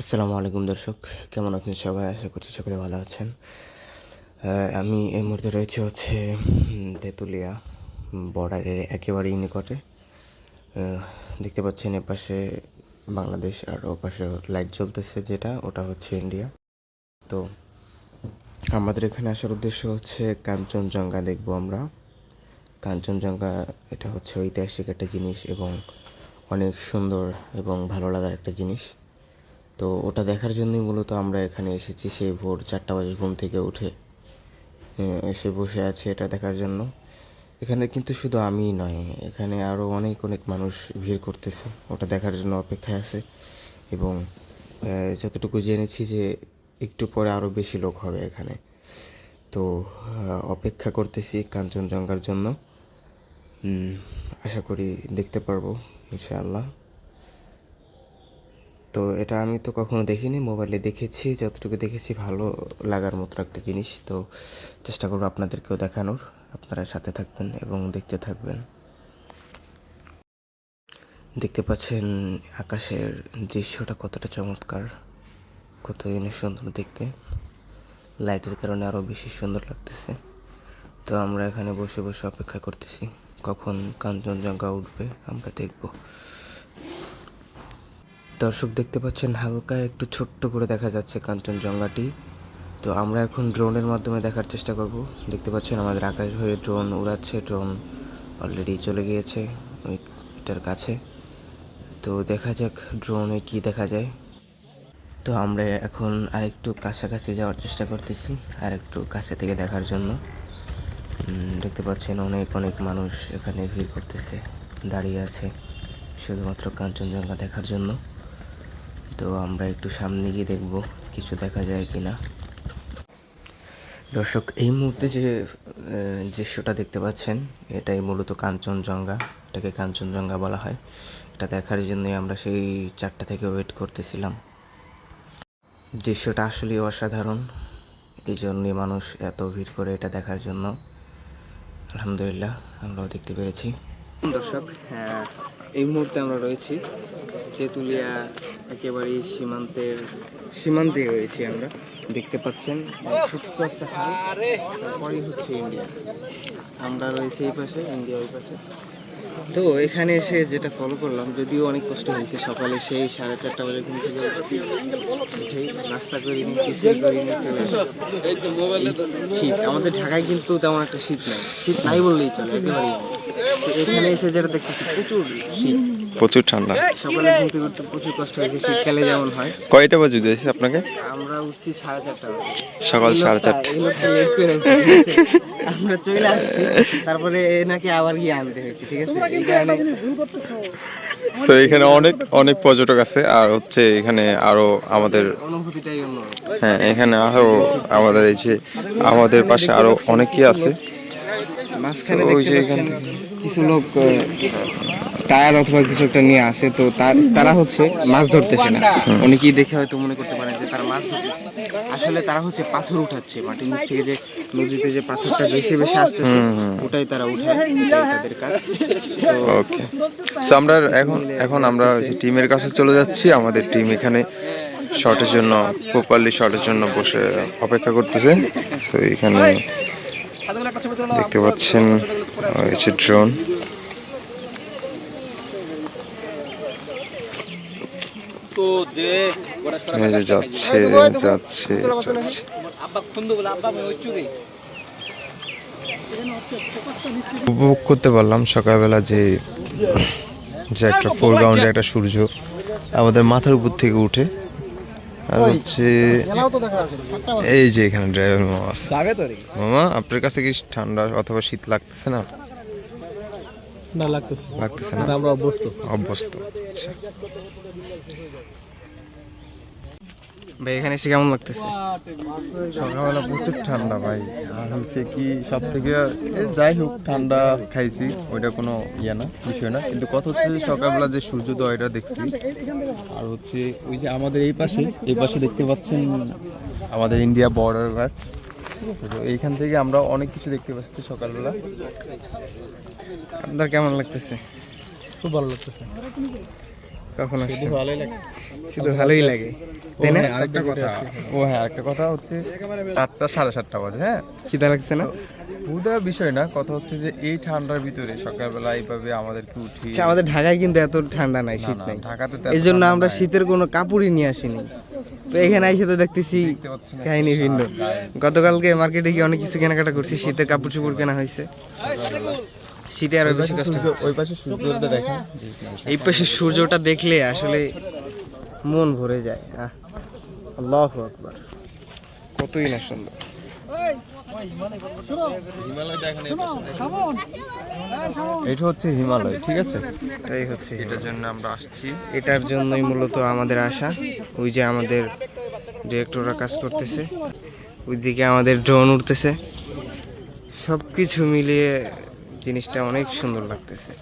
আসসালামু আলাইকুম দর্শক, কেমন আছেন সবাই? আশা করছি সকলে ভালো আছেন। আমি এই মুহূর্তে রয়েছে হচ্ছে তেঁতুলিয়া বর্ডারের একেবারেই নিকটে। দেখতে পাচ্ছেন এপাশে বাংলাদেশ আর ওপাশে লাইট জ্বলতেছে যেটা, ওটা হচ্ছে ইন্ডিয়া। তো আমাদের এখানে আসার উদ্দেশ্য হচ্ছে কাঞ্চনজঙ্ঘা দেখব আমরা। কাঞ্চনজঙ্ঘা, এটা হচ্ছে ঐতিহাসিক একটা জিনিস এবং অনেক সুন্দর এবং ভালো লাগার একটা জিনিস। তো ওটা দেখার জন্যই মূলত আমরা এখানে এসেছি সেই ভোর চারটা বাজে ঘুম থেকে উঠে। এসে বসে আছে এটা দেখার জন্য। এখানে কিন্তু শুধু আমিই নয়, এখানে আরও অনেক অনেক মানুষ ভিড় করতেছে। ওটা দেখার জন্য অপেক্ষায় আছে এবং যতটুকু জেনেছি যে একটু পরে আরও বেশি লোক হবে এখানে। তো অপেক্ষা করতেছি কাঞ্চনজঙ্ঘার জন্য। আশা করি দেখতে পারব, ইনশাআল্লাহ। তো এটা আমি তো কখনো দেখিনি। মোবাইলে দেখেছি, যতটুকু দেখেছি ভালো লাগার মতো একটা জিনিস। তো চেষ্টা করব আপনাদেরকেও দেখানোর। আপনারা সাথে থাকবেন এবং দেখতে থাকবেন। দেখতে পাচ্ছেন আকাশের দৃশ্যটা কতটা চমৎকার কত সুন্দর দেখতে। লাইটের কারণে আরও বেশি সুন্দর লাগতেছে। তো আমরা এখানে বসে বসে অপেক্ষা করতেছি। কখন কাঞ্চনজঙ্ঘা উঠবে আমরা দেখব। দর্শক দেখতে পাচ্ছেন, হালকা একটু ছোট্ট করে দেখা যাচ্ছে কাঞ্চনজঙ্ঘাটি। তো আমরা এখন ড্রোনের মাধ্যমে দেখার চেষ্টা করব। দেখতে পাচ্ছেন আমাদের আকাশ হয়ে ড্রোন উড়াচ্ছে, ড্রোন অলরেডি চলে গিয়েছে ওই এটার কাছে। তো দেখা যাক ড্রোনে কি দেখা যায়। তো আমরা এখন আরেকটু কাছাকাছি যাওয়ার চেষ্টা করতেছি আর একটু কাছে থেকে দেখার জন্য। দেখতে পাচ্ছেন অনেক অনেক মানুষ এখানে ভিড় করতেছে, দাঁড়িয়ে আছে, শুধুমাত্র কাঞ্চনজঙ্ঘা দেখার জন্য। তো আমরা একটু সামনে গিয়ে দেখব কিছু দেখা যায় কি না দর্শক, এই মুহূর্তে যে দৃশ্যটা দেখতে পাচ্ছেন, এটাই মূলত কাঞ্চনজঙ্ঘা, এটাকে কাঞ্চনজঙ্ঘা বলা হয়। এটা দেখার জন্যই আমরা সেই চারটা থেকে ওয়েট করতেছিলাম। দৃশ্যটা আসলেই অসাধারণ। এই জন্যই মানুষ এত ভিড় করে এটা দেখার জন্য। আলহামদুলিল্লাহ, আমরাও দেখতে পেরেছি। দর্শক হ্যাঁ, এই মুহূর্তে আমরা রয়েছি তেঁতুলিয়া একেবারেই সীমান্তের সীমান্তে রয়েছি আমরা। দেখতে পাচ্ছেন একটা তারপরেই হচ্ছে ইন্ডিয়া। আমরা রয়েছি এই পাশে ইন্ডিয়া ওই পাশে। তো এখানে এসে যেটা ফলো করলাম, যদিও অনেক কষ্ট হয়েছে, সকালে সেই সাড়ে চারটা বাজে ঘুম থেকে উঠছি নাস্তা করিনি কিছুই করিনি চলে শীত, আমাদের ঢাকায় কিন্তু তেমন একটা শীত নাই শীত নাই বললেই চলে, একেবারেই এখানে এসে যেটা দেখতেছি, প্রচুর শীত। প্রচুর ঠান্ডা। সকালে ঘুম থেকে উঠতে প্রচুর কষ্ট হয়েছে শীতকালে যেমন হয়। কয়টা বাজে দিয়েছে আপনাকে? আমরা উঠছি সাড়ে চারটা সকাল সাড়ে চারটা। উঠছে? আমরা চলে আসছি তারপরে এনাকে আবার গিয়ে আনতে হয়েছে ঠিক আছে? এই কারণে তো এখানে অনেক অনেক পর্যটক আছে আর হচ্ছে এখানে আরও আমাদের হ্যাঁ এখানে আরও আমাদের এই যে আমাদের পাশে আরও অনেকেই আছে। ওই যে কিছু লোক টায়ার অথবা কিছু একটা নিয়ে আসে তো তার- তারা হচ্ছে মাছ ধরতেছে না। অনেকেই দেখে হয়তো মনে করতে পারেন যে তারা মাছ ধরতেছে। আসলে তারা হচ্ছে পাথর উঠাচ্ছে মাটির নিচ থেকে যে নদীতে যে পাথরটা বেশি বেশি আসতেছে। ওটাই তারা উঠায় তাদের কাজ। তো ওকে। তো আমরা এখন এখন আমরা টিমের কাছে চলে যাচ্ছি। আমাদের টিম এখানে শর্টের জন্য প্রপারলি শর্টের জন্য বসে অপেক্ষা করতেছে। তো এখানে দেখতে পাচ্ছেন হচ্ছে ড্রোন এই যে যাচ্ছে যাচ্ছে যাচ্ছে। উপভোগ করতে পারলাম সকালবেলা যে যে একটা ফোরগ্রাউন্ডে একটা সূর্য আমাদের মাথার উপর থেকে উঠে। আর হচ্ছে এই যে এখানে ড্রাইভার মামা মামা আপনার কাছে কি ঠান্ডা অথবা শীত লাগতেছে না? না লাগতেছে। লাগতেছে না? আমরা অভ্যস্ত। অভ্যস্ত আচ্ছা। ভাই এখানে এসে কেমন লাগতেছে? সকালবেলা প্রচুর ঠান্ডা ভাই। আর হচ্ছে কি সব থেকে যাই হোক ঠান্ডা খাইছি ওইটা কোনো ইয়ে না বিষয় না। কিন্তু কথা হচ্ছে সকালবেলা যে সূর্যোদয়টা দেখছি আর হচ্ছে ওই যে আমাদের এই পাশে এই পাশে দেখতে পাচ্ছেন আমাদের ইন্ডিয়া বর্ডার তো এইখান থেকে আমরা অনেক কিছু দেখতে পাচ্ছি সকালবেলা। আপনার কেমন লাগতেছে? খুব ভালো লাগতেছে। কখন আসছেন? ভালোই লাগছে। শুধু ভালোই লাগে। তাই না? আরেকটা কথা। ও হ্যাঁ আরেকটা কথা হচ্ছে সাতটা সাড়ে সাতটা বাজে হ্যাঁ? খিদা লাগছে না? বিষয় না কথা হচ্ছে যে এই ঠান্ডার ভিতরে সকালবেলা এইভাবে আমাদেরকে উঠি আচ্ছা, আমাদের ঢাকায় কিন্তু এত ঠান্ডা নাই শীত নাই। ঢাকাতে এই জন্য আমরা শীতের কোনো কাপড়ই নিয়ে আসিনি। তো এখানে এসে তো দেখতেছি দেখতে কাহিনী ভিন্ন। গতকালকে মার্কেটে গিয়ে অনেক কিছু কেনাকাটা করছি শীতের কাপড় চোপড় কেনা হয়েছে। শীতে আরও বেশি কষ্ট ওই পাশে সূর্যটা দেখা এই পাশে সূর্যটা দেখলে আসলে মন ভরে যায়। আহ আল্লাহ আকবার। কতই না সুন্দর। এটা হচ্ছে হিমালয় ঠিক আছে? এটাই হচ্ছে এটার জন্য আমরা আসছি। এটার জন্যই মূলত আমাদের আশা ওই যে আমাদের ডিরেক্টররা কাজ করতেছে ওইদিকে আমাদের ড্রোন উঠতেছে সব কিছু মিলিয়ে জিনিসটা অনেক সুন্দর লাগতেছে।